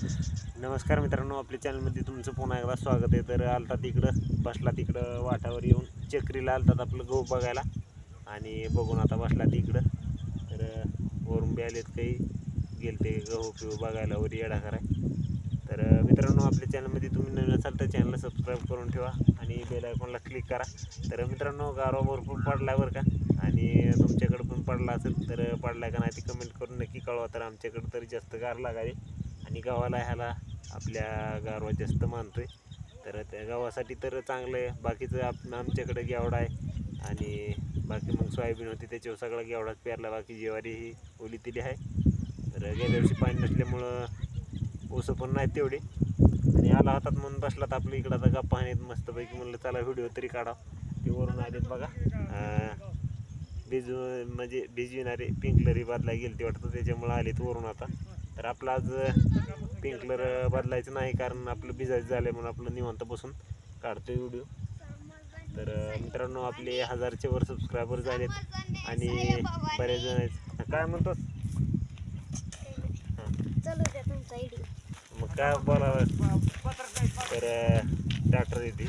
नमस्कार मित्रांनो आपल्या चॅनलमध्ये तुमचं पुन्हा एकदा स्वागत आहे. तर आलता तिकडं बसला तिकडं वाटावर येऊन चक्रीला आलतात आपलं गहू बघायला. आणि बघून आता बसला तिकडं तर वरून बी आलेत काही. गेले ते गहू पिऊ बघायला वर येडा कराय. तर मित्रांनो आपल्या चॅनलमध्ये तुम्ही नवीन असाल तर चॅनलला सबस्क्राईब करून ठेवा आणि बेल आयकॉनला क्लिक करा. तर मित्रांनो गारवा भरपूर पडला बरं का. आणि तुमच्याकडं पण पडला असेल तर पडला का नाही ते कमेंट करून नक्की कळवा. तर आमच्याकडं तरी जास्त गार लागावे आणि गावाला ह्याला आपल्या गारवा जास्त मानतो आहे तर त्या गावासाठी तर चांगलं आहे. बाकीचं आप आमच्याकडं गेवडा आहे. आणि बाकी मग सोयाबीन होती त्याच्यावर सगळा गेवडाच पेरला. बाकी ज्वारी ही ओली तिली आहे. तर गेल्या वर्षी पाणी नसल्यामुळं ओसं पण नाहीत तेवढे. आणि आला हातात म्हणून बसला तर आपल्या इकडं. आता गप्पा आहेत मस्तपैकी. म्हणलं चला व्हिडिओ तरी काढा ते वरून आलेत बघा. भिजू म्हणजे भिजविणारे पिंकलरी बदलाय गेली वाटतं. त्याच्यामुळं आलेत वरून आता. तर आपलं आज पिंकलर बदलायचं नाही कारण आपलं भिजायचं झालं म्हणून आपलं निवांत बसून काढतोय व्हिडिओ तर मित्रांनो आपले हजारचे वर सबस्क्रायबर झालेत आणि बरेच जण आहेत. काय आयडी मग काय बोलावं? तर ट्रॅक्टर येते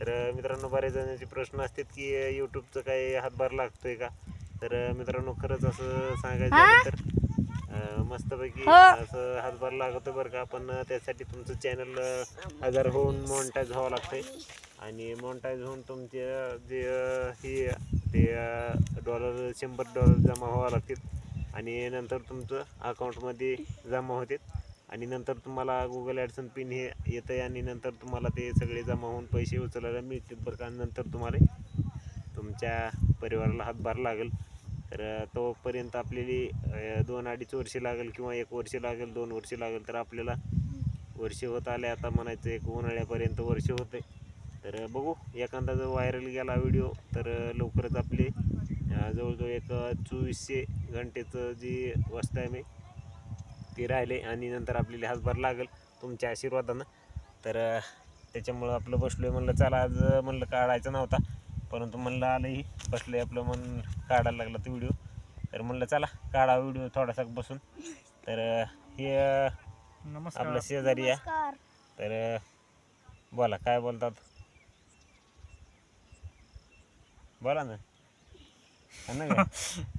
तर मित्रांनो बऱ्याच जणांचे प्रश्न असतात की यूट्यूबचं काही हातभार लागतोय का? तर मित्रांनो खरंच असं सांगायचं तर? मस्तपैकी हो. असं हातभार लागतो बरं का. पण त्यासाठी तुमचं चॅनल हजार होऊन मॉनिटाईज व्हावं लागतंय. आणि मॉनिटाईज होऊन तुमचे जे ही ते डॉलर शंभर डॉलर जमा व्हावं लागतील. आणि नंतर तुमचं अकाउंटमध्ये जमा होते आणि नंतर तुम्हाला गुगल ॲडसन पिन हे येतं आहे आणि नंतर तुम्हाला ते सगळे जमा होऊन पैसे उचलायला मिळतील बरं का. आणि नंतर तुम्हाला तुमच्या परिवाराला हातभार लागेल. तर तोपर्यंत आपल्याली दोन अडीच वर्षे लागेल किंवा एक वर्ष लागेल दोन वर्षे लागेल तर आपल्याला वर्षे होत आले. आता म्हणायचं एक उन्हाळ्यापर्यंत वर्ष होते तर बघू. एखादा जर व्हायरल गेला व्हिडिओ तर लवकरच आपले जवळजवळ एक चोवीसशे घंटेचं जी वस्त आहे मी ते राहिले आणि नंतर आपल्याला हातभार लागेल तुमच्या आशीर्वादानं. तर त्याच्यामुळं आपलं बसलो आहे म्हणलं चला आज म्हणलं काढायचा नव्हता. परंतु म्हणलं आलंही बसलं आपलं मन काढायला लागलं तो व्हिडिओ तर म्हणलं चला काढा व्हिडिओ थोडासा बसून. तर हे आपलं शेजारी आहे. नमस्कार. तर बोला काय बोलतात? बोला ना.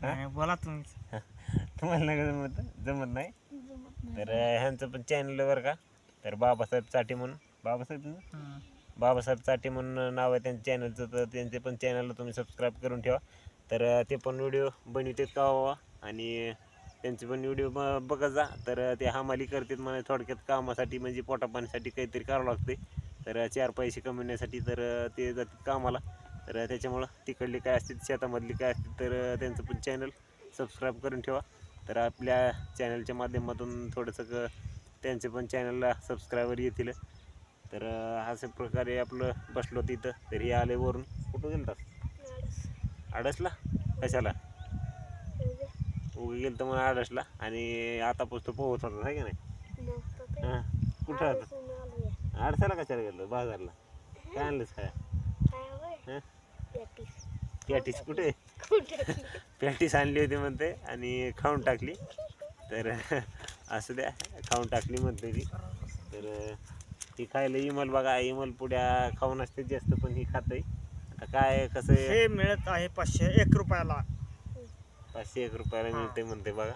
हा? बोला तुम्ही तुम्हाला नाही जमत? जमत नाही? जमत नाही. तर ह्यांचं पण चॅनल बरं का? तर बाबासाहेब चाटे म्हणून. बाबासाहेब? हं. बाबासाहेब चाटे म्हणून नाव आहे त्यांच्या चॅनलचं तर त्यांचे पण चॅनलला तुम्ही सबस्क्राईब करून ठेवा. तर ते पण व्हिडिओ बनवतात का बाबा आणि त्यांचे पण व्हिडिओ बघत जा. तर ते हमाली करतात मला थोडक्यात कामासाठी म्हणजे पोटापाण्यासाठी काहीतरी करावं लागते तर चार पैसे कमवण्यासाठी तर ते जातात कामाला. तर त्याच्यामुळं तिकडली काय असतील शेतामधली काय असतील तर त्यांचं पण चॅनल सबस्क्राईब करून ठेवा. तर आपल्या चॅनलच्या माध्यमातून थोडंसं क त्यांचे पण चॅनलला सबस्क्रायबर येतील. तर अशा प्रकारे आपलं बसलो तिथं. तर आले वरून. कुठं गेलतात आडसला? कशाला? उगे गेलं तर मग आडसला. आणि आता पोचतो पोहत होता आहे का नाही. हां. कुठं आलोय. आडसाला कशाला गेलं बाजारला. काय आणलंस काय? हं? पॅटीस. कुठे? पॅटीस आणली होती म्हणते आणि खाऊन टाकली. तर असू द्या. खाऊन टाकली म्हणते ती. तर ती खायला इमल बघा इमल पुड्या खाऊन असते जास्त पण ही खाते आता काय कसं आहे? हे मिळत आहे पाचशे एक रुपयाला. पाचशे एक रुपयाला. मिळते म्हणते बघा.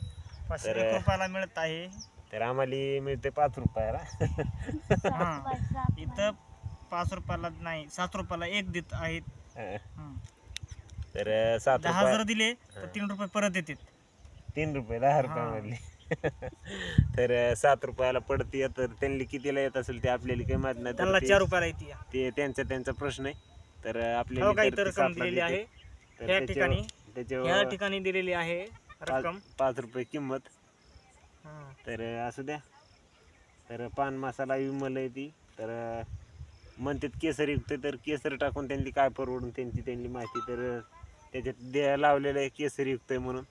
पाचशे तर- एक रुपयाला मिळत आहे. तर आम्हाला मिळते पाच रुपयाला. हां. इथं पाच रुपयाला नाही सात रुपयाला एक देत आहेत. हं. तर सात दहा रुपये जर दिले तर तीन रुपये परत येतात तीन रुपये दहा हां. रुपयामधले. तर सात रुपयाला पडते तर त्यांनी कितीला येत असेल ते आपल्याला काही माहीत नाही. तर त्यांना ते- चार रुपयाला येते ते त्यांचा त्यांचा प्रश्न आहे. तर हो आपल्याला काही तर ते रक्कम दिलेली. आहे. या ठिकाणी त्याच्यावर या ठिकाणी दिलेली आहे रक्कम. पाच रुपये किंमत. हां. तर असू द्या. तर पान मसाला विमल आहे ती. तर म्हणतात केसर युक्त तर केसर टाकून त्यांनी काय परवडून त्यांची त्यांनी माहिती. तर त्याच्यात द्या लावलेलं आहे केसर युक्त आहे म्हणून.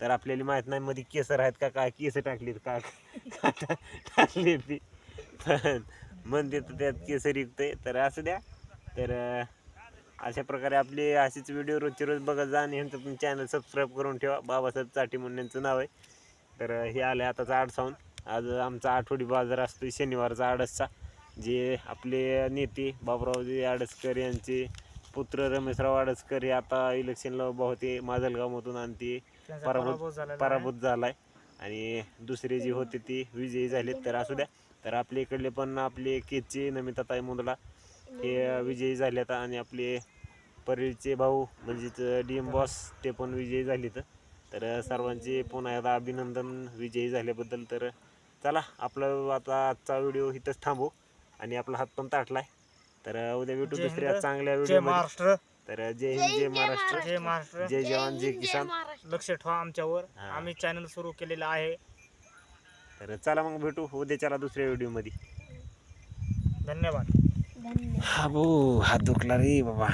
तर आपल्याला माहीत नाही मध्ये केसर आहेत का काय केस टाकलीत का काय टाकली ती. पण म्हणते तर त्यात केसर युक्त आहे. तर असू द्या. तर अशा प्रकारे आपले असेच व्हिडिओ रोजचे रोज बघत जा आणि ह्यांचं पण चॅनल सबस्क्राईब करून ठेवा. बाबासाहेब चाटी म्हणून यांचं नाव आहे. तर हे आलं आताच आठ आज आमचा आठवडी बाजार असतो शनिवारचा आडसचा. जे आपले नेते बाबरावजी आडसकर यांचे पुत्र रमेशराव आडसकर हे आता इलेक्शनला उभा होते. माजलगावमधून आणि ते त्यांचा पराभूत- पराभव झालेला आहे. पराभूत झालाय. आणि दुसरे जे होते ते विजयी झालेत तर असू द्या. तर आपल्या इकडले पण आपले केचे नमिताताई मुंदडा हे विजयी झालेत आणि आपले परळीचे भाऊ म्हणजेच डी एम बॉस ते पण विजयी झालेत. तर सर्वांचे पुन्हा एकदा अभिनंदन विजयी झाल्याबद्दल. तर चला आपलं आता आजचा व्हिडिओ इथंच थांबू आणि आपला हात पण ताटलाय. तर उद्या भेटू जय दुसऱ्या चांगल्या जय व्हिडिओ महाराष्ट्र. तर जय हिंद जय महाराष्ट्र. जय महाराष्ट्र. जय जवान जय किसान. लक्ष ठेवा आमच्यावर. हा. आम्ही चॅनल सुरू केलेला आहे. तर चला मग भेटू. उद्याच्याला दुसऱ्या व्हिडिओमध्ये धन्यवाद. धन्यवाद. हा भाऊ हात दुखला रे बाबा.